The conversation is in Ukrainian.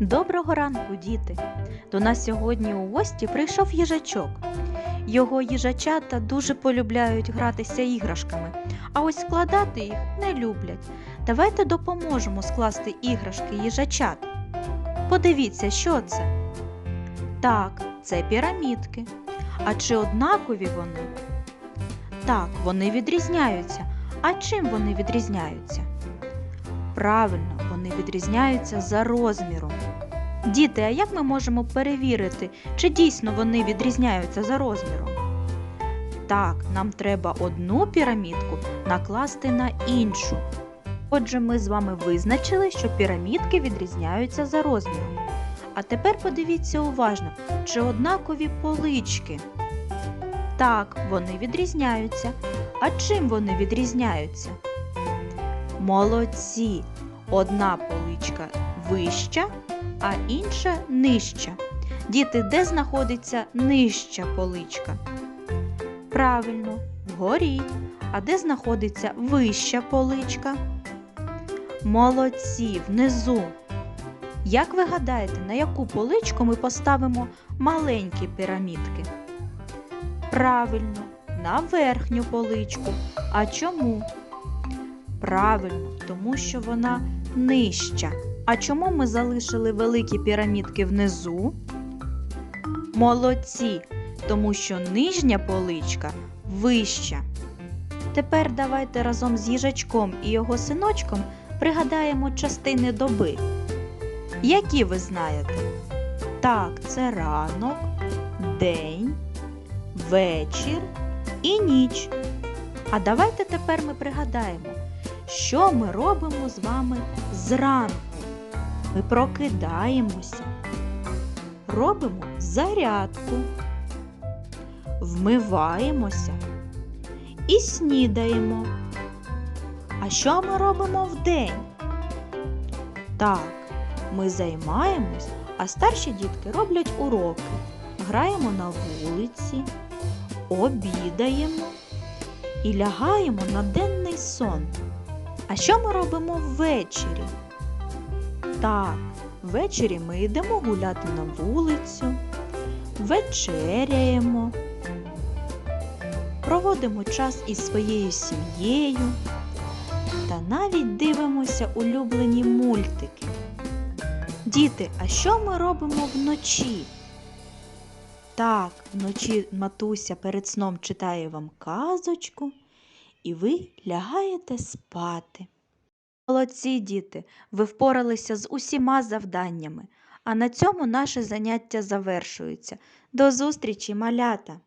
Доброго ранку, діти! До нас сьогодні у гості прийшов їжачок. Його їжачата дуже полюбляють гратися іграшками, а ось складати їх не люблять. Давайте допоможемо скласти іграшки їжачат. Подивіться, що це. Так, це пірамідки. А чи однакові вони? Так, вони відрізняються. А чим вони відрізняються? Правильно, вони відрізняються за розміром. Діти, а як ми можемо перевірити, чи дійсно вони відрізняються за розміром? Так, нам треба одну пірамідку накласти на іншу. Отже, ми з вами визначили, що пірамідки відрізняються за розміром. А тепер подивіться уважно, чи однакові полички. Так, вони відрізняються. А чим вони відрізняються? Молодці! Одна поличка вища, а інша нижча. Діти, де знаходиться нижча поличка? Правильно, вгорі. А де знаходиться вища поличка? Молодці, внизу. Як ви гадаєте, на яку поличку ми поставимо маленькі пірамідки? Правильно, на верхню поличку. А чому? Правильно, тому що вона нижча. А чому ми залишили великі пірамідки внизу? Молодці, тому що нижня поличка вища. Тепер давайте разом з їжачком і його синочком пригадаємо частини доби. Які ви знаєте? Так, це ранок, день, вечір і ніч. А давайте тепер ми пригадаємо, що ми робимо з вами зранку. Ми прокидаємося, робимо зарядку, вмиваємося і снідаємо. А що ми робимо вдень? Так, ми займаємось, а старші дітки роблять уроки. Граємо на вулиці, обідаємо і лягаємо на денний сон. А що ми робимо ввечері? Так, ввечері ми йдемо гуляти на вулицю, вечеряємо, проводимо час із своєю сім'єю та навіть дивимося улюблені мультики. Діти, а що ми робимо вночі? Так, вночі матуся перед сном читає вам казочку, і ви лягаєте спати. Молодці, діти, ви впоралися з усіма завданнями, а на цьому наше заняття завершується. До зустрічі, малята!